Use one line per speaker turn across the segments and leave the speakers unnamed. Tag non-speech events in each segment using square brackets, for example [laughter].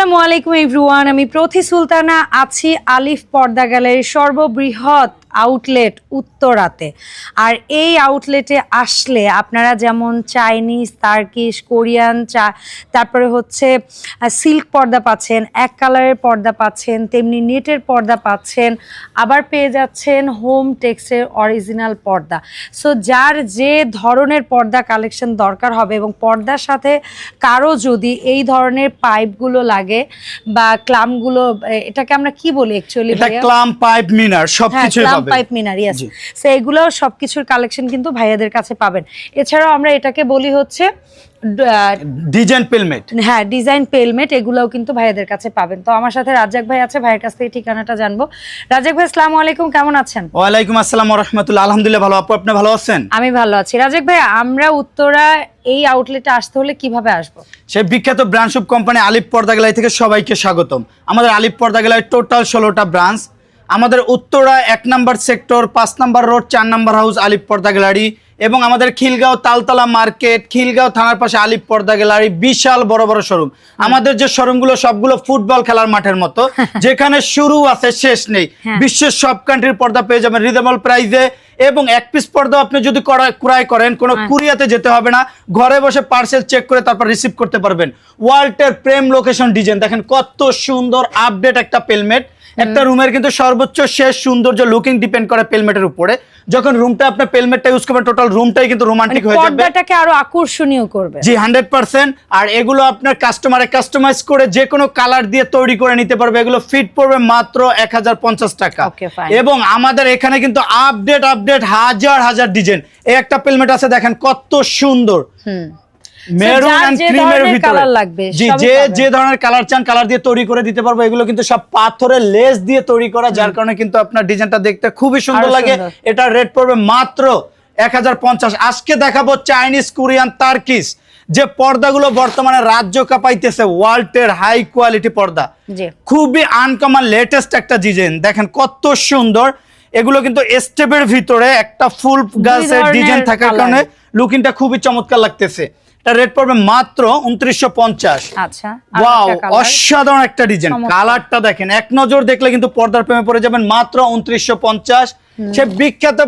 আসসালামু আলাইকুম এভরিওয়ান আমি প্রথি সুলতানা আছি আলিফ পর্দা গ্যালারির সর্ববৃহৎ আউটলেট উত্তরাতে। আর এই আউটলেটে আসলে আপনারা যেমন চাইনিজ তার্কিশ কোরিয়ান চা তারপরে হচ্ছে সিল্ক পর্দা পাচ্ছেন এক কালারের পর্দা পাচ্ছেন তেমনি নেটের পর্দা পাচ্ছেন আবার পেয়ে যাচ্ছেন হোম টেক্সের অরিজিনাল পর্দা। সো যার যে ধরনের পর্দা কালেকশন দরকার হবে এবং পর্দার সাথে কারও যদি এই ধরনের পাইপগুলো লাগে বা ক্লামগুলো এটাকে আমরা কি বলি অ্যাকচুয়ালি
ক্লাম পাইপ মিনার
হ্যাঁ
পাবে
পাইপ মিনার ইয়েস। সো এগুলো সবকিছুর কালেকশন কিন্তু ভাইয়াদের কাছে পাবেন। এছাড়াও আমরা এটাকে বলি হচ্ছে
ডিজাইন পেলমেট
হ্যাঁ ডিজাইন পেলমেট এগুলোও কিন্তু ভাইয়াদের কাছে পাবেন। তো আমার সাথে রাজ্জাক ভাই আছে ভাইয়ের কাছ থেকে ঠিকানাটা জানব। রাজ্জাক ভাই আসসালামু আলাইকুম কেমন আছেন?
ওয়ালাইকুম আসসালাম রহমতুল্লাহ। আলহামদুলিল্লাহ ভালো। আপু আপনি ভালো আছেন?
আমি ভালো আছি। রাজ্জাক ভাই আমরা উত্তরা এই আউটলেটে আসতে হলে কীভাবে আসব?
সেই বিখ্যাত ব্রাঞ্চ অফ কোম্পানি আলিপ পর্দা গ্যালারি থেকে সবাইকে স্বাগতম। আমাদের আলিপ পর্দা গ্যালারি টোটাল ষোলোটা ব্রাঞ্চ। আমাদের উত্তরা এক নাম্বার সেক্টর পাঁচ নাম্বার রোড চার নাম্বার হাউস আলিপ পর্দা গ্যালারি এবং আমাদের খিলগাঁও তালতলা মার্কেট খিলগাঁও থানার পাশে আলিপ পর্দা গ্যালারি বিশাল বড় বড় শোরুম। আমাদের যে শোরুমগুলো সবগুলো ফুটবল খেলার মাঠের মতো [laughs] যেখানে শুরু আছে শেষ নেই।
হ্যাঁ।
বিশ্বের সব কান্ট্রির পর্দা পেয়ে যাবেন রিজনেবল প্রাইসে এবং এক পিস পর্দা আপনি যদি করা- ক্রয় করেন কোনো
হ্যাঁ।
কুরিয়াতে যেতে হবে না ঘরে বসে পার্সেল চেক করে তারপর রিসিভ করতে পারবেন। ওয়াল্টের প্রেম লোকেশন ডিজাইন দেখেন কত সুন্দর আপডেট একটা পেলমেট একটা রুমের কিন্তু সর্বোচ্চ শেষ সৌন্দর্য লুকিং ডিপেন্ড করে পেলমেটের উপরে। যখন রুমটা আপনার পেলমেটটা ইউজ করবেন টোটাল রুমটাই কিন্তু
মানে
রোমান্টিক হয়ে যাবে।
পর্দাটাকে আরও আকর্ষণীয় করবে।
জি হান্ড্রেড পার্সেন্ট আর এগুলো আপনার কাস্টমারে কাস্টমাইজ করে যে কোনো কালার দিয়ে তৈরি করে নিতে পারবে। এগুলো ফিট পড়বে মাত্র এক হাজার পঞ্চাশ টাকা।
Okay, fine.
এবং আমাদের এখানে কিন্তু আপডেট আপডেট হাজার হাজার ডিজাইন এই একটা পেলমেট আছে দেখেন কত সুন্দর।
হুম।
মেরুন
যার
এন্ড
যে
ক্রিমের
ধরনের
ভিতরে।
colour লাগবে,
জি
সবই
যে
পাবেন।
যে ধরনের কালার চান কালার দিয়ে তৈরি করে দিতে পারব। এগুলো কিন্তু সব পাথরের লেস দিয়ে তৈরি করা যার কারণে কিন্তু আপনার ডিজাইনটা দেখতে খুবই সুন্দর লাগে। এটা রেট পড়বে মাত্র এক আজকে দেখাবো চাইনিজ কোরিয়ান তার্কিস যে পর্দাগুলো বর্তমানে রাজ্য কাঁপাইতেছে ওয়ার্ল্ডের হাই কোয়ালিটি পর্দা। খুবই আনকমন লেটেস্ট একটা ডিজাইন দেখেন কত সুন্দর। এগুলো কিন্তু স্টেপের ভিতরে একটা ফুল গাছের ডিজাইন থাকার কারণে লুকিংটা খুবই চমৎকার লাগতেছে। এটা রেট পড়বে মাত্র উনত্রিশশো পঞ্চাশ।
আচ্ছা
ওয়াও অসাধারণ একটা ডিজাইন কালারটা দেখেন এক নজর দেখলে কিন্তু পর্দার প্রেমে পড়ে যাবেন মাত্র উনত্রিশশো পঞ্চাশ। সে বিখ্যাত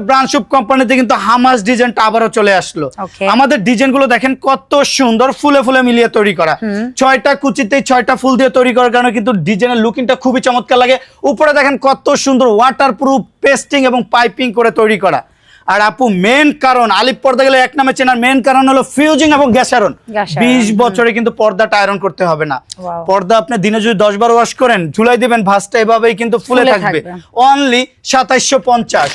কোম্পানিতে কিন্তু হামাস ডিজাইনটা আবারও চলে আসলো। আমাদের ডিজাইনগুলো দেখেন কত সুন্দর ফুলে ফুলে মিলিয়ে তৈরি করা। ছয়টা কুচিতে ছয়টা ফুল দিয়ে তৈরি করার কারণে কিন্তু ডিজাইনের লুকিংটা খুবই চমৎকার লাগে। উপরে দেখেন কত সুন্দর ওয়াটার প্রুফ পেস্টিং এবং পাইপিং করে তৈরি করা। আর আপু মেন কারণ আলিপ পর্দা গেলে এক নামে চেনার মেন কারণ হলো ফিউজিং এবং গ্যাস আয়রন বিশ বছরে কিন্তু পর্দাটা আয়রন করতে হবে না। পর্দা আপনি দিনে যদি দশ বার ওয়াশ করেন ঝুলাই দিবেন ভাঁজটা এভাবেই কিন্তু ফুলে থাকবে।
থাকবে।
অনলি সাতাইশশো পঞ্চাশ।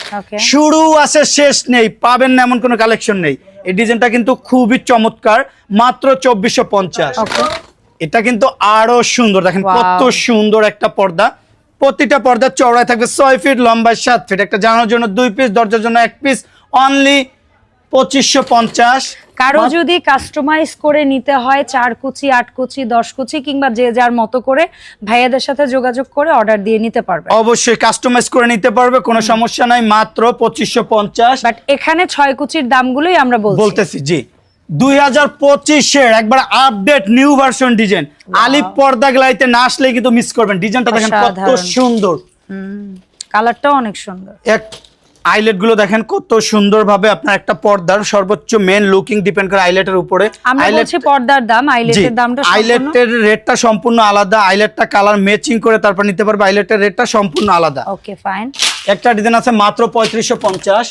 শুরু আছে শেষ নেই। পাবেন না এমন কোনো কালেকশন নেই। এই ডিজাইনটা কিন্তু খুবই চমৎকার। মাত্র চব্বিশশো পঞ্চাশ। এটা কিন্তু আরও সুন্দর। দেখেন কত সুন্দর একটা পর্দা। প্রতিটা পর্দার চওড়ায় থাকবে ছয় ফিট লম্বায় সাত ফিট। একটা জানার জন্য দুই পিস দরজার জন্য এক পিস অনলি পঁচিশশো পঞ্চাশ।
কারও যদি কাস্টমাইজ করে নিতে হয় চার কুচি আট কুচি দশ কুচি কিংবা যে যার মতো করে ভাইয়াদের সাথে যোগাযোগ করে অর্ডার দিয়ে নিতে পারবে।
অবশ্যই কাস্টমাইজ করে নিতে পারবে কোনো সমস্যা নাই মাত্র পঁচিশশো পঞ্চাশ।
বাট এখানে ছয় কুচির দামগুলোই আমরা
বলতেছি জি। দুই হাজার পঁচিশের একবার আপডেট নিউ ভার্সন ডিজাইন আলিপ পর্দা গ্লাইতে না আসলে কিন্তু মিস করবেন। ডিজাইনটা দেখেন কত সুন্দর।
কালারটাও অনেক সুন্দর।
এক আইলেটগুলো দেখেন কত সুন্দর ভাবে আপনার একটা পর্দার সর্বোচ্চ মেন লুকিং ডিপেন্ড করে আইলেটের উপরে।
পর্দার দাম আইলেটের দামটা
আইলেটের রেটটা সম্পূর্ণ আলাদা আইলেটটা কালার ম্যাচিং করে তারপর নিতে পারবে আইলেটের রেটটা সম্পূর্ণ আলাদা।
ওকে ফাইন
একটা ডিজাইন আছে মাত্র পঁয়ত্রিশশো পঞ্চাশ।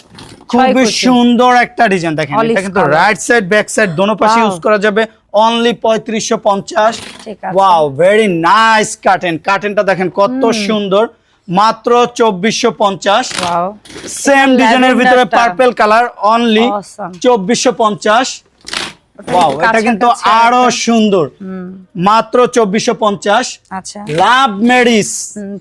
খুবই সুন্দর একটা ডিজাইন দেখেন এটা কিন্তু রাইট সাইড ব্যাক সাইড দোনো পাশে ইউজ করা যাবে। অনলি পঁয়ত্রিশশো পঞ্চাশ। ওয়াও ভেরি নাইস কাটেন কাটেনটা দেখেন কত সুন্দর। মাত্র চব্বিশশো পঞ্চাশ। সেম ডিজাইনের ভিতরে পার্পেল কালার অনলি চব্বিশশো পঞ্চাশ। ওয়াও এটা কিন্তু আরও সুন্দর। মাত্র
আচ্ছা।
লাভ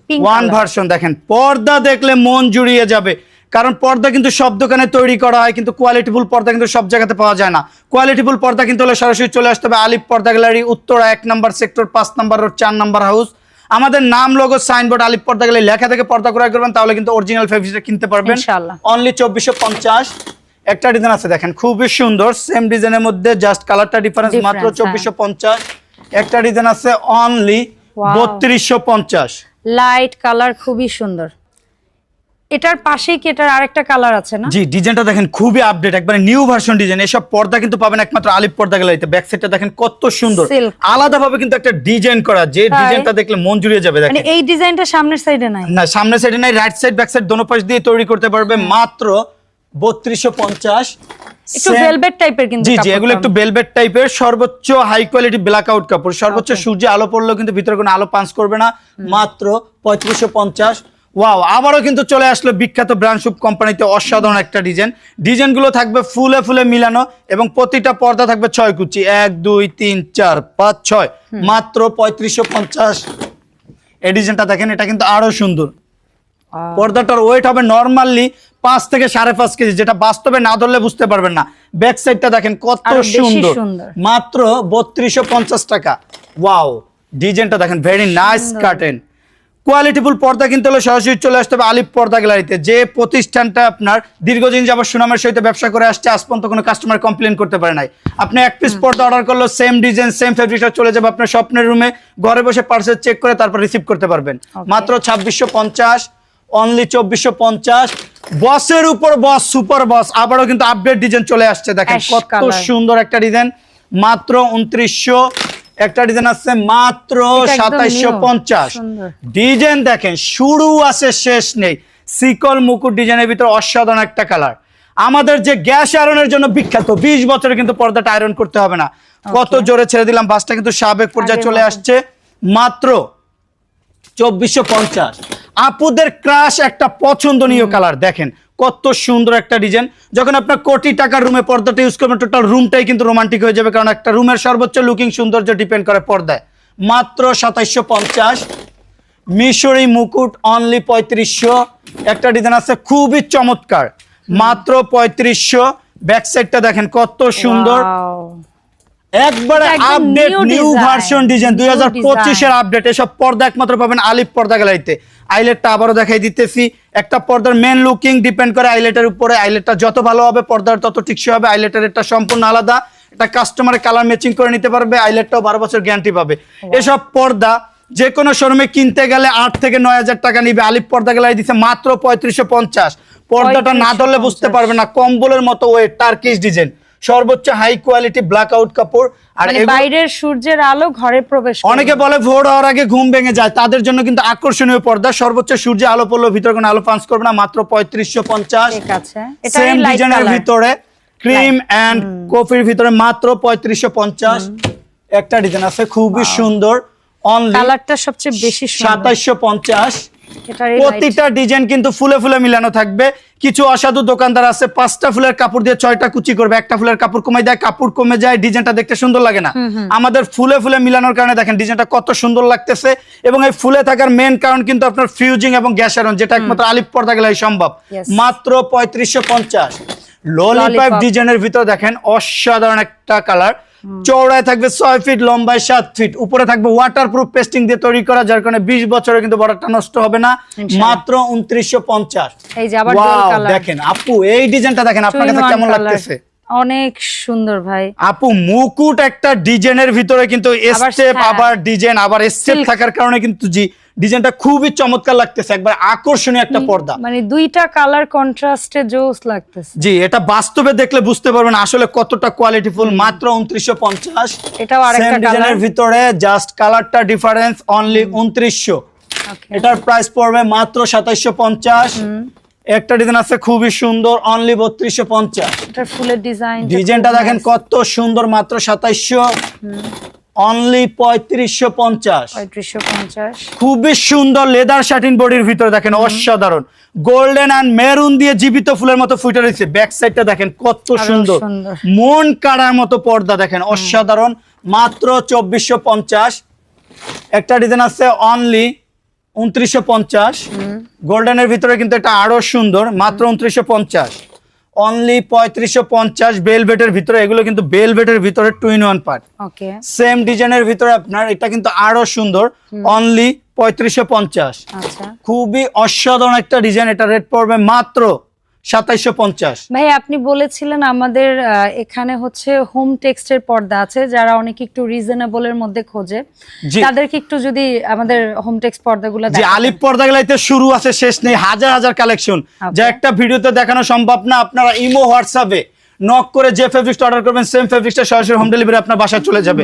pink
ওয়ান ভার্সন দেখেন পর্দা দেখলে মন জুড়িয়ে যাবে। কারণ পর্দা কিন্তু সব দোকানে তৈরি করা হয় কিন্তু কোয়ালিটিফুল পর্দা কিন্তু সব জায়গাতে পাওয়া যায় না। কোয়ালিটিফুল পর্দা কিন্তু হলে সরাসরি চলে আসতে হবে আলিপ পর্দা গ্যালারি উত্তরা এক নম্বর সেক্টর পাঁচ নম্বর রোড চার নম্বর হাউস। আমাদের নাম লোগো সাইনবোর্ড আলিপ পর্দা গেলে লেখা থেকে পর্দা ক্রয় করবেন তাহলে কিন্তু অরিজিনাল ফেব্রিকটা কিনতে পারবেন। অনলি চব্বিশশো পঞ্চাশ। একটা ডিজাইন আছে দেখেন খুবই সুন্দর সেম ডিজাইনের মধ্যে জাস্ট কালারটা ডিফারেন্স মাত্র
হ্যাঁ।
চব্বিশশো পঞ্চাশ। একটা ডিজাইন আছে অনলি. বত্রিশশো পঞ্চাশ।
লাইট কালার খুবই সুন্দর। এটার পাশেই কি এটার আরেকটা কালার আছে না?
জি ডিজাইনটা দেখেন খুবই আপডেট একবারে নিউ ভার্সন ডিজাইন। এসব পর্দা কিন্তু পাবেন একমাত্র আলিপ পর্দা গ্যালারিতে। ব্যাক সাইডটা দেখেন কত সুন্দর।
Silk।
আলাদাভাবে কিন্তু একটা ডিজাইন করা যে ডিজাইনটা দেখলে মন জুড়িয়ে যাবে
মানে
দেখেন
এই ডিজাইনটা সামনের সাইডে নাই?
না সামনের সাইডে নাই রাইট সাইড ব্যাক সাইড দোনো পাশ দিয়ে তৈরি করতে পারবে মাত্র বত্রিশশো পঞ্চাশ
একটু ভেলভেট টাইপের কিন্তু
জি জি
কাপড়টা।
এগুলো একটু বেলভেট টাইপের সর্বোচ্চ হাই কোয়ালিটি ব্ল্যাক আউট কাপড়। সর্বোচ্চ সূর্যে আলো পড়লেও কিন্তু ভিতরে কোনো আলো পাঞ্চ করবে না। মাত্র পঁয়ত্রিশশো পঞ্চাশ। ওয়াও আবারও কিন্তু চলে আসলো বিখ্যাত ব্র্যান্ড শুপ কোম্পানিতে অসাধারণ একটা ডিজাইন ডিজাইনগুলো থাকবে ফুলে ফুলে মিলানো এবং প্রতিটা পর্দা থাকবে ছয় কুচি। এক দুই তিন চার পাঁচ ছয়। মাত্র পঁয়ত্রিশশো পঞ্চাশ। এই ডিজাইনটা দেখেন এটা কিন্তু আরও সুন্দর. পর্দাটার ওয়েট হবে নর্মালি পাঁচ থেকে সাড়ে পাঁচ কেজি যেটা বাস্তবে না ধরলে বুঝতে পারবেন না। ব্যাক সাইডটা দেখেন কত সুন্দর। মাত্র বত্রিশশো পঞ্চাশ টাকা। ওয়াও ডিজাইনটা দেখেন ভেরি নাইস কার্টেন কোয়ালিটিফুল পর্দা কিনতে হলে সরাসরি চলে আসতে হবে আলিপ পর্দা গ্যালারিতে যে প্রতিষ্ঠানটা আপনার দীর্ঘদিন যাবত সুনামের সহিত ব্যবসা করে আসছে আজ পর্যন্ত কোনো কাস্টমার কমপ্লেন করতে পারে নাই। আপনি এক পিস পর্দা অর্ডার করল সেম ডিজাইন সেম ফেব্রিকটা চলে যাবে আপনার স্বপ্নের রুমে ঘরে বসে পার্সেল চেক করে তারপর রিসিভ করতে পারবেন। মাত্র ছাব্বিশশো পঞ্চাশ। অনলি চব্বিশশো পঞ্চাশ। বসের উপর বস সুপার বস আবারও কিন্তু আপডেট ডিজাইন চলে আসছে দেখেন কত সুন্দর একটা ডিজাইন মাত্র উনত্রিশশো। একটা ডিজাইন আছে মাত্র সাতাইশশো পঞ্চাশ। ডিজাইন দেখেন শুরু আছে শেষ নেই। সিকল মুকুট ডিজাইনের ভিতরে অসাধারণ একটা কালার আমাদের যে গ্যাস আয়রনের জন্য বিখ্যাত বিশ বছরে কিন্তু পর্দাটা আয়রন করতে হবে না। কত জোরে ছেড়ে দিলাম বাসটা কিন্তু সাবেক পর্যায়ে চলে আসছে। মাত্র চব্বিশশো পঞ্চাশ। আপুদের ক্রাশ একটা পছন্দনীয় কালার দেখেন। কত সুন্দর একটা ডিজাইন যখন আপনার কোটি টাকার রুমে পর্দাটা ইউজ করবেন টোটাল রুমটাই কিন্তু রোমান্টিক হয়ে যাবে কারণ একটা রুমের সর্বোচ্চ লুকিং সৌন্দর্য ডিপেন্ড করে পর্দায়। মাত্র সাতাইশশো পঞ্চাশ। মিশরি মুকুট অনলি পঁয়ত্রিশশো। একটা ডিজাইন আছে খুবই চমৎকার। মাত্র পঁয়ত্রিশশো। ব্যাক সাইডটা দেখেন কত সুন্দর. একবারে আপডেট নিউ ভার্সন ডিজাইন দুই হাজার
new
পঁচিশের আপডেট এসব পর্দা একমাত্র পাবেন পর্দা গ্যালারিতে। আইলেটটা আবারও দেখাই দিতেছি। একটা পর্দার মেন লুকিং ডিপেন্ড করে আইলেটের উপরে। আইলেটটা যত ভালো হবে পর্দার তত টিকসই হবে আইলেটের সম্পূর্ণ আলাদা। এটা কাস্টমারের কালার ম্যাচিং করে নিতে পারবে আইলেটটাও বারো বছর গ্যারান্টি পাবে। এসব পর্দা যে কোনো শোরুমে কিনতে গেলে আট থেকে নয় হাজার টাকা নিবে। আলিপ পর্দা গ্যালারি দিচ্ছে মাত্র পঁয়ত্রিশশো পঞ্চাশ। পর্দাটা না ধরলে বুঝতে পারবে না। কম্বলের মতো ওয়েট টার্কিশ ডিজাইন সর্বোচ্চ হাই কোয়ালিটি ব্ল্যাক আউট কাপড় আর
মানে বাইরের সূর্যের আলো ঘরে প্রবেশ
অনেকে বলে ভোর হওয়ার আগে ঘুম ভেঙে যায় তাদের জন্য কিন্তু আকর্ষণীয় পর্দা সর্বোচ্চ সূর্যের আলো পড়ল ভিতরে কোনো আলো পাঞ্চ করবে না মাত্র পঁয়ত্রিশশো পঞ্চাশ। সেম ডিজাইনের ভিতরে ক্রিম এন্ড কফির ভিতরে মাত্র পঁয়ত্রিশশো পঞ্চাশ। একটা ডিজাইন আছে খুবই সুন্দর অনলি
কালারটা সবচেয়ে বেশি
সাতাইশশো পঞ্চাশ। প্রতিটা ডিজাইন কিন্তু ফুলে ফুলে মিলানো থাকবে। কিছু অসাধু দোকানদার আছে পাঁচটা ফুলের কাপড় দিয়ে ছয়টা কুচি করবে। একটা ফুলের কাপড় কমে দেয় কাপড় কমে যায় ডিজাইনটা দেখতে সুন্দর লাগে না। আমাদের ফুলে ফুলে মিলানোর কারণে দেখেন ডিজাইনটা কত সুন্দর লাগতেছে। এবং এই ফুলে থাকার মেন কারণ কিন্তু আপনার ফিউজিং এবং গ্যাস আয়রন যেটা একমাত্র আলিপ পর্দা গেলে সম্ভব। মাত্র পঁয়ত্রিশশো পঞ্চাশ। ললিপাইপ। ডিজাইনের ভিতরে দেখেন অসাধারণ একটা কালার চৌড়ায় থাকবে ছয় ফিট লম্বায় সাত ফিট উপরে থাকবে ওয়াটার প্রুফ পেস্টিং দিয়ে তৈরি করা যার কারণে বিশ বছরে কিন্তু বর্ডারটা নষ্ট হবে না। মাত্র উনত্রিশশো পঞ্চাশ।
এই যে আবার
দেখেন আপু এই ডিজাইনটা দেখেন আপনার কাছে কেমন লাগতেছে?
অনেক সুন্দর ভাই।
আপু মুকুট একটা ডিজাইনের ভিতরে কিন্তু
আবার
স্টেপ
হ্যাঁ।
আবার ডিজাইন আবার স্টেপ থাকার কারণে কিন্তু জি ডিজাইনটা খুবই চমৎকার লাগতেছে একবার আকর্ষণীয় একটা পর্দা।
মানে দুইটা কালার কন্ট্রাস্টে জোস লাগতেছে।
জি এটা বাস্তবে দেখলে বুঝতে পারবেন আসলে কতটা কোয়ালিটিফুল মাত্র উনত্রিশশো পঞ্চাশ।
এটাও আরেকটা
ডিজাইনের
কালার
ভিতরে জাস্ট কালারটা ডিফারেন্স অনলি উনত্রিশশো।
ওকে
এটার প্রাইস পড়বে মাত্র সাতাইশশো পঞ্চাশ। একটা ডিজাইন আছে খুবই সুন্দর অনলি বত্রিশশো পঞ্চাশ।
ফুলের ডিজাইন
ডিজাইনটা দেখেন কত সুন্দর মাত্র সাতাইশশো। অনলি পঁয়ত্রিশশো পঞ্চাশ। খুবই সুন্দর লেদার শাটিন বডির ভিতরে দেখেন অসাধারণ। গোল্ডেন অ্যান্ড মেরুন দিয়ে জীবিত ফুলের মতো ফুটে রয়েছে। ব্যাক সাইডটা দেখেন কত সুন্দর।
সুন্দর।
মন কাড়ার মতো পর্দা দেখেন অসাধারণ। মাত্র চব্বিশশো পঞ্চাশ। একটা ডিজাইন আছে অনলি উনত্রিশশো পঞ্চাশ। গোল্ডেনের ভিতরে কিন্তু এটা আরও সুন্দর। মাত্র উনত্রিশশো পঞ্চাশ। অনলি পঁয়ত্রিশশো পঞ্চাশ বেলভেটের ভিতরে এগুলো কিন্তু বেলভেটের ভিতরে two in one part same ডিজাইনের ভিতরে আপনার এটা কিন্তু আরও সুন্দর। অনলি পঁয়ত্রিশশো পঞ্চাশ।
আচ্ছা।
খুবই অসাধারণ একটা ডিজাইন এটা রেট পড়বে মাত্র সাতাইশশো পঞ্চাশ
ভাই আপনি বলেছিলেন আমাদের এখানে হচ্ছে হোম টেক্সটের পর্দা আছে যারা অনেক একটু রিজনেবলের মধ্যে খোঁজে। তাদেরকে একটু যদি আমাদের হোম টেক্সট পর্দাগুলো
যে
দেখাতেন।
আলিপ পর্দা গেলাইতে শুরু আছে শেষ নেই হাজার হাজার কালেকশন যা একটা ভিডিওতে দেখানো সম্ভব না আপনারা ইমো হোয়াটসঅ্যাপে নক করে যে ফেব্রিক্সটা অর্ডার করবেন সেম ফেব্রিক্সটা সরাসরি হোম ডেলিভারি আপনার বাসায় চলে যাবে।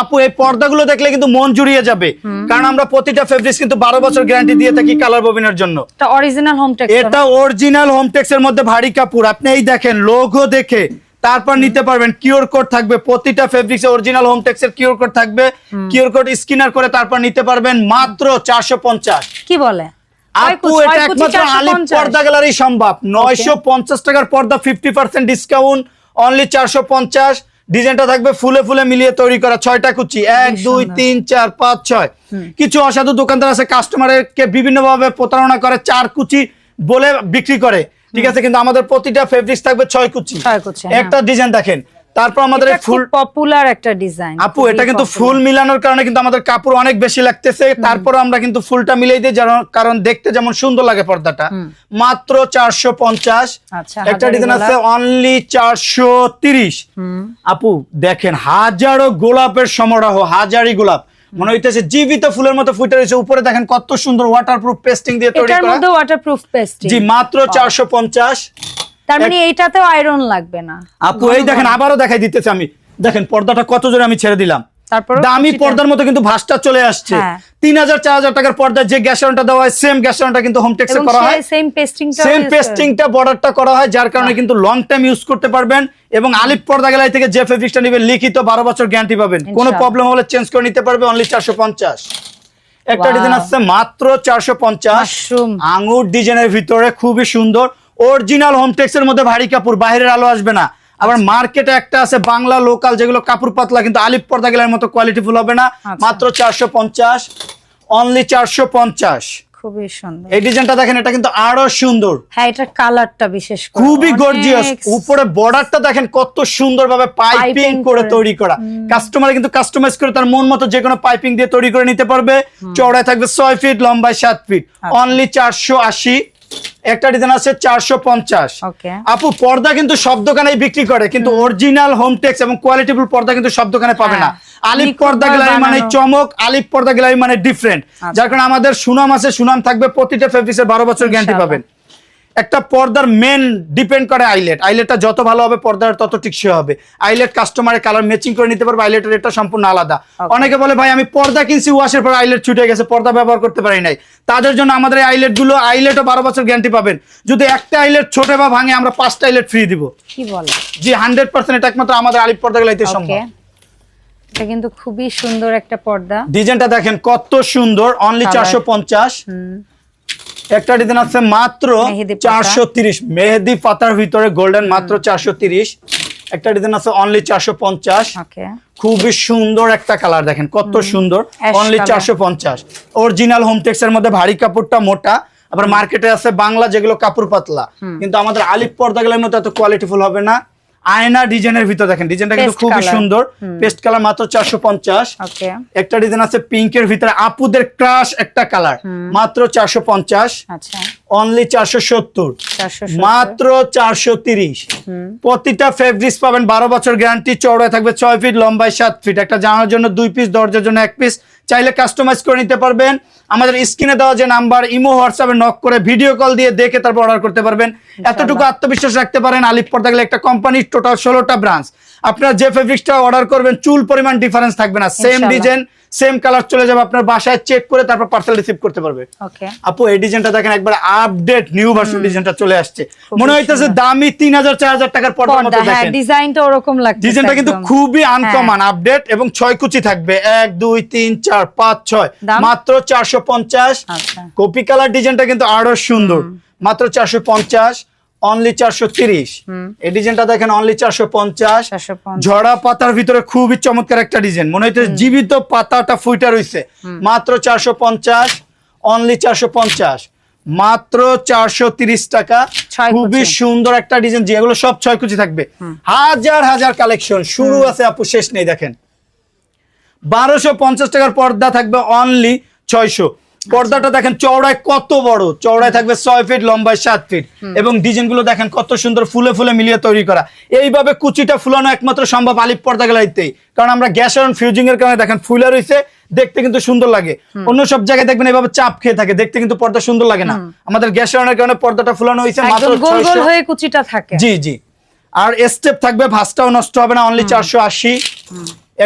আপু এই পর্দাগুলো দেখলে কিন্তু মন জুড়িয়ে যাবে। কারণ আমরা প্রতিটা ফেব্রিক্স কিন্তু বারো বছর গ্যারান্টি দিয়ে থাকি কালার ববিনের জন্য।
এটা অরিজিনাল হোম টেক্সট
এটা অরিজিনাল হোম টেক্সের মধ্যে ভারী কাপড়। আপনি এই দেখেন লোগো দেখে তারপর নিতে পারবেন কিউর কোড থাকবে। প্রতিটা ফেব্রিক্সে অরিজিনাল হোম টেক্সের কিউর কোড থাকবে। কিউর কোড স্ক্যানার করে তারপর নিতে পারবেন মাত্র চারশো পঞ্চাশ।
কি বলে?
আপু এটা একমাত্র আলিপ
450
পর্দা গ্যালারি সম্ভব। নয়শো পঞ্চাশ টাকার পর্দা ফিফটি পার্সেন্ট ডিসকাউন্ট অনলি চারশো পঞ্চাশ। ডিজাইনটা থাকবে ফুলে ফুলে মিলিয়ে তৈরি করা ছয়টা কুচি। এক দুই তিন চার পাঁচ ছয়। কিছু অসাধু দোকানদার আছে কাস্টমারকে বিভিন্ন ভাবে প্রতারণা করে চার কুচি বলে বিক্রি করে। ঠিক আছে কিন্তু আমাদের প্রতিটা ফেব্রিক্স থাকবে ছয় কুচি।
ছয় কুচি, হ্যাঁ।
একটা ডিজাইন দেখেন তারপর আমাদের ফুল
পপুলার একটা ডিজাইন
আপু এটা কিন্তু ফুল মিলানোর কারণে কিন্তু আমাদের কাপড় অনেক বেশি লাগতেছে। তারপর আমরা কিন্তু ফুলটা মিলাই দিই কারণ দেখতে যেমন সুন্দর লাগে পর্দাটা। মাত্র চারশো পঞ্চাশ।
আচ্ছা,
একটা ডিজাইন আছে অনলি চারশো তিরিশ। আপু দেখেন হাজারো গোলাপের সমারোহ হাজারি গোলাপ। মনে হইতেছে জীবিত ফুলের মতো ফুটে রয়েছে। উপরে দেখেন কত সুন্দর ওয়াটারপ্রুফ পেস্টিং দিয়ে তৈরি
এটার
করা।
মধ্যে ওয়াটারপ্রুফ পেস্ট
জি মাত্র চারশো পঞ্চাশ।
তার মানে এইটাতেও আয়রন লাগবে না।
আপু এই দেখেন আবারও দেখাই দিতেছে আমি। দেখেন পর্দাটা কত জোরে আমি ছেড়ে দিলাম। দামি পর্দার মতো কিন্তু ভাসটা চলে আসছে।
হ্যাঁ।
তিন হাজার চার হাজার টাকার পর্দা যে গ্যাসনটা দেওয়া হয় সেম গ্যাসনটা কিন্তু হোম টেক্সে করা হয়।
সেম পেস্টিংটা
সেম পেস্টিংটা বর্ডারটা করা হয় যার কারণে কিন্তু লং টাইম ইউজ করতে পারবেন এবং আলিপ পর্দা গেলাই থেকে যে ফেব্রিক্সটা নেবেন লিখিত বারো বছর গ্যারান্টি পাবেন। কোনো প্রবলেম হলে চেঞ্জ করে নিতে পারবে অনলি চারশো পঞ্চাশ। একটা. ডিজাইন আসছে মাত্র চারশো পঞ্চাশ। আঙুর ডিজাইনের ভিতরে খুবই সুন্দর। অরিজিনাল হোম টেক্সের মধ্যে ভারী কাপড় বাইরের আলো আসবে না। আবার মার্কেটে একটা আছে বাংলা লোকাল যেগুলো কাপড় পাতলা কিন্তু আলিপ পর্দা গেলার মতো কোয়ালিটিফুল হবে না।
আচ্ছা।
মাত্র চারশো পঞ্চাশ অনলি চারশো পঞ্চাশ।
খুবই সুন্দর।
এই ডিজাইনটা দেখেন এটা কিন্তু আরও সুন্দর।
হ্যাঁ এটার কালারটা বিশেষ
খুবই গর্জিয়াস উপরে বর্ডারটা দেখেন কত সুন্দর ভাবে পাইপিং করে। তৈরি করা। কাস্টমার কিন্তু কাস্টমাইজ করে তার মন মতো যে কোনো পাইপিং দিয়ে তৈরি করে নিতে পারবে। চওড়ায় থাকবে ছয় ফিট লম্বায় সাত ফিট
আচ্ছা।
অনলি চারশো আশি। একটা ডিজাইন আছে চারশো পঞ্চাশ। আপু পর্দা কিন্তু সব দোকানেই বিক্রি করে কিন্তু অরিজিনাল হোম টেক্স এবং কোয়ালিটিফুল পর্দা কিন্তু সব দোকানে পাবে না।
আলিফ
পর্দা গ্যালারি মানে চমক আলিফ পর্দা গ্যালারি মানে ডিফারেন্ট
আচ্ছা।
যার কারণে আমাদের সুনাম আছে সুনাম থাকবে প্রতিটা ফেব্রিক্সের বারো বছর গ্যারান্টি পাবেন। একটা পর্দার মেন ডিপেন্ড করে আইলেট আইলেটটা যত ভালো হবে পর্দার তত টিকসই হবে। আইলেট কাস্টমারের কালার ম্যাচিং করে নিতে পারবে আইলেটের রেটটা সম্পূর্ণ আলাদা। অনেকে বলে ভাই আমি পর্দা কিনছি ওয়াশের পর আইলেট ছুটে গেছে পর্দা ব্যবহার করতে পারি নাই। তাদের জন্য আমাদের এই আইলেটগুলো আইলেটও বারো বছর গ্যারান্টি পাবেন। যদি একটা আইলেট ছোটে বা ভাঙে আমরা পাঁচটা আইলেট ফ্রি দিব।
কি বলে?
জি হান্ড্রেড পার্সেন্ট এটা একমাত্র আমাদের আলিপ পর্দা গেলাইতে সম্ভব।
এটা কিন্তু খুবই সুন্দর একটা পর্দা।
ডিজাইনটা দেখেন কত সুন্দর। অনলি চারশো পঞ্চাশ। একটা ডিজাইন আছে মাত্র চারশো তিরিশ। মেহেদি পাতার ভিতরে গোল্ডেন মাত্র চারশো তিরিশ। একটা ডিজাইন আছে অনলি চারশো পঞ্চাশ। খুবই সুন্দর একটা কালার দেখেন কত সুন্দর। অনলি চারশো পঞ্চাশ। অরিজিনাল হোমটেক্স এর মধ্যে ভারী কাপড়টা মোটা আবার মার্কেটে আছে বাংলা যেগুলো কাপড় পাতলা। কিন্তু আমাদের আলিপ পর্দা গেলের মতো এত কোয়ালিটিফুল হবে না। আয়না ডিজাইনের ভিতর দেখেন ডিজাইনটা কিন্তু খুবই সুন্দর। পেস্ট কালার মাত্র চারশো পঞ্চাশ। একটা ডিজাইন আছে পিঙ্কের ভিতরে আপুদের ক্রাশ একটা কালার মাত্র চারশো পঞ্চাশ।
আচ্ছা।
অনলি চারশো সত্তর।
470
মাত্র চারশো তিরিশ। প্রতিটা ফেব্রিক্স পাবেন বারো বছর গ্যারান্টি চৌড়ায় থাকবে ছয় ফিট লম্বায় সাত ফিট একটা জানার জন্য দুই পিস দরজার জন্য এক পিস চাইলে কাস্টমাইজ করে নিতে পারবেন। আমাদের স্ক্রিনে দেওয়া যে নাম্বার ইমো হোয়াটসঅ্যাপে নক করে ভিডিও কল দিয়ে দেখে তারপর অর্ডার করতে পারবেন। এতটুকু আত্মবিশ্বাস রাখতে পারেন আলিপ পর্দা গেলে একটা কোম্পানির টোটাল ষোলোটা ব্রাঞ্চ আপনারা যে ফেব্রিক্সটা অর্ডার করবেন চুল পরিমাণ ডিফারেন্স থাকবে না। সেম ডিজাইন সেম কালার চলে যাবে আপনার বাসায় চেক করে তারপর পার্সেল রিসিভ করতে পারবে।
ওকে
আপু এই ডিজাইনটা দেখেন একবার আপডেট নিউ ভার্সন ডিজাইনটা চলে আসছে। মনে হইতেছে দামি তিন হাজার চার হাজার টাকার পর্দার
পর্দা
মতো
হ্যাঁ
দেখেন।
ডিজাইনটা ওরকম লাগছে
ডিজাইনটা কিন্তু খুবই আনকমন আপডেট এবং ছয় কুচি থাকবে। এক দুই তিন চার পাঁচ ছয়? মাত্র চারশো পঞ্চাশ।
আচ্ছা।
কপি কালার ডিজাইনটা কিন্তু আরও সুন্দর। মাত্র চারশো পঞ্চাশ। অনলি চারশো তিরিশ। এই ডিজাইনটা দেখেন অনলি চারশো পঞ্চাশ।
450
ঝরা পাতার ভিতরে খুবই চমৎকার একটা ডিজাইন মনে হইতেছে জীবিত পাতাটা ফুইটা রইছে। মাত্র চারশো পঞ্চাশ অনলি চারশো পঞ্চাশ। মাত্র চারশো তিরিশ টাকা। খুবই সুন্দর একটা ডিজাইন যেগুলো সব ছয় কুচি থাকবে। হাজার হাজার কালেকশন শুরু আছে আপু শেষ নেই দেখেন। বারোশো পঞ্চাশ টাকার পর্দা থাকবে অনলি ছয়শো। পর্দাটা দেখেন চওড়ায় কত বড়। চওড়ায় থাকবে ছয় ফিট লম্বায় সাত ফিট এবং ডিজাইনগুলো দেখেন কত সুন্দর ফুলে ফুলে মিলিয়ে তৈরি করা। এইভাবে কুচিটা ফুলানো একমাত্র সম্ভব আলিপ পর্দা গ্যালারিতেই। কারণ আমরা গ্যাস অন ফিউজিং এর কারণে দেখেন ফুলে রয়েছে দেখতে কিন্তু সুন্দর লাগে। অন্য সব জায়গায় দেখবেন এভাবে চাপ খেয়ে থাকে দেখতে কিন্তু পর্দা সুন্দর লাগে না। আমাদের গ্যাস অনের কারণে পর্দাটা ফুলানো হয়েছে
হয়ে কুচিটা থাকে।
জি জি। আর স্টেপ থাকবে ভাসটাও নষ্ট হবে না অনলি চারশো আশি।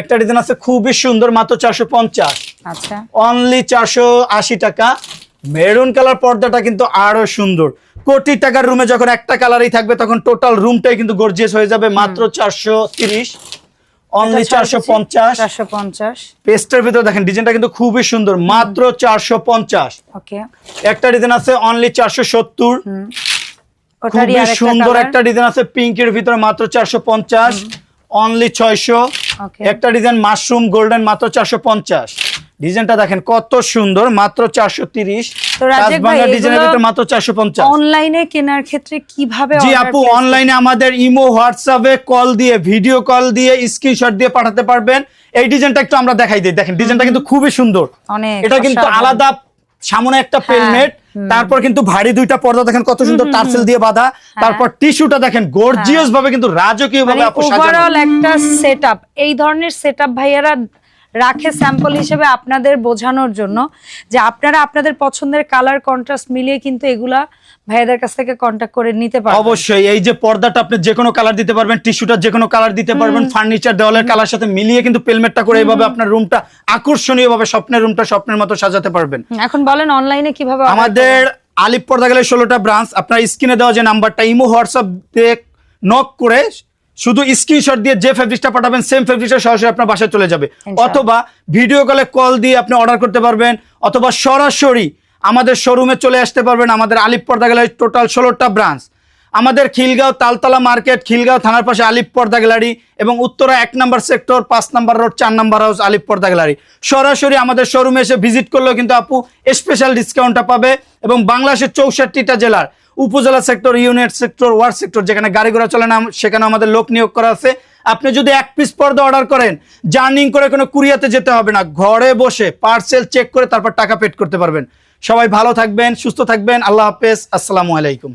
একটা ডিজাইন আছে খুবই সুন্দর মাত্র চারশো পঞ্চাশ।
আচ্ছা।
অনলি চারশো আশি টাকা। মেরুন কালার পর্দাটা কিন্তু আরও সুন্দর। কোটি টাকার রুমে যখন একটা কালারই থাকবে তখন টোটাল রুমটাই কিন্তু গর্জিয়াস হয়ে যাবে মাত্র চারশো তিরিশ। অনলি চারশো পঞ্চাশ।
চারশো পঞ্চাশ।
পেস্টের ভিতরে দেখেন ডিজাইনটা কিন্তু খুবই সুন্দর মাত্র চারশো পঞ্চাশ। একটা ডিজাইন আছে অনলি চারশো সত্তর। খুবই সুন্দর একটা ডিজাইন আছে পিঙ্কের ভিতরে মাত্র চারশো পঞ্চাশ। অনলি ছয়শো। একটা ডিজাইন মাশরুম গোল্ডেন মাত্র চারশো পঞ্চাশ। ডিজাইনটা দেখেন কত সুন্দর মাত্র চারশো তিরিশ। মাত্র চারশো পঞ্চাশ।
অনলাইনে কেনার ক্ষেত্রে কীভাবে
জি আপু অনলাইনে আমাদের ইমো হোয়াটসঅ্যাপে কল দিয়ে ভিডিও কল দিয়ে স্ক্রিনশট দিয়ে পাঠাতে পারবেন। এই ডিজাইনটা একটু আমরা দেখাই দিই। দেখেন ডিজাইনটা কিন্তু খুবই সুন্দর। এটা কিন্তু আলাদা সামনে একটা
হ্যাঁ,
পেলমেট তারপর কিন্তু ভারী দুইটা পর্দা দেখেন কত সুন্দর টার্সেল দিয়ে বাঁধা। তারপর টিস্যুটা দেখেন গর্জিয়াস ভাবে কিন্তু রাজকীয় ভাবে
মানে একটা সেটআপ এই ধরনের সেটআপ ভাইয়ারা রাখে স্যাম্পল হিসেবে আপনাদের বোঝানোর জন্য যে আপনারা আপনাদের পছন্দের কালার কন্ট্রাস্ট মিলিয়ে কিন্তু এগুলা ভাইয়াদের কাছ থেকে কন্ট্যাক্ট করে নিতে পারবেন।
অবশ্যই এই যে পর্দাটা আপনি যে কোনো কালার দিতে পারবেন টিস্যুটা যে কোনো কালার দিতে পারবেন ফার্নিচার দেওয়ালের কালার সাথে মিলিয়ে কিন্তু পেলমেটটা করে এইভাবে আপনার রুমটা আকর্ষণীয় ভাবে স্বপ্নের রুমটা স্বপ্নের মতো সাজাতে পারবেন।
এখন বলেন অনলাইনে কীভাবে
আমাদের আলিপ পর্দা গেলে ষোলোটা ব্রাঞ্চ আপনার স্ক্রিনে দেওয়া যে নাম্বারটা ইমো হোয়াটসঅ্যাপ দিয়ে নক করে শুধু স্ক্রিনশট দিয়ে যে ফেব্রিকটা পাঠাবেন সেম ফেব্রিকটা সরাসরি আপনার বাসায় চলে যাবে। অথবা ভিডিও কলে কল দিয়ে আপনি অর্ডার করতে পারবেন অথবা সরাসরি আমাদের শোরুমে চলে আসতে পারবেন আমাদের আলিপ পর্দা গেলে টোটাল ষোলোটা ব্রাঞ্চ আমাদের খিলগাঁও তালতলা মার্কেট, খিলগাঁও থানার পাশে আলিপ পর্দা গ্যালারি এবং উত্তরা এক নম্বর সেক্টর, পাঁচ নম্বর রোড, চার নম্বর হাউস, আলিপ পর্দা গ্যালারি। সরাসরি আমাদের শোরুমে এসে ভিজিট করলেও কিন্তু আপু স্পেশাল ডিসকাউন্টটা পাবে এবং বাংলাদেশের চৌষট্টিটা জেলার উপজেলা sector unit sector ward sector যেখানে গাড়ি ঘোড়া চলে না, সেখানে আমাদের লোক নিয়োগ করা আছে। আপনি যদি এক পিস পর্দা অর্ডার করেন, জার্নিং করে কোনো কুরিয়াতে যেতে হবে না। ঘরে বসে পার্সেল চেক করে তারপর টাকা পেড করতে পারবেন। সবাই ভালো থাকবেন, সুস্থ থাকবেন। আল্লাহ হাফেজ। আসসালামু আলাইকুম।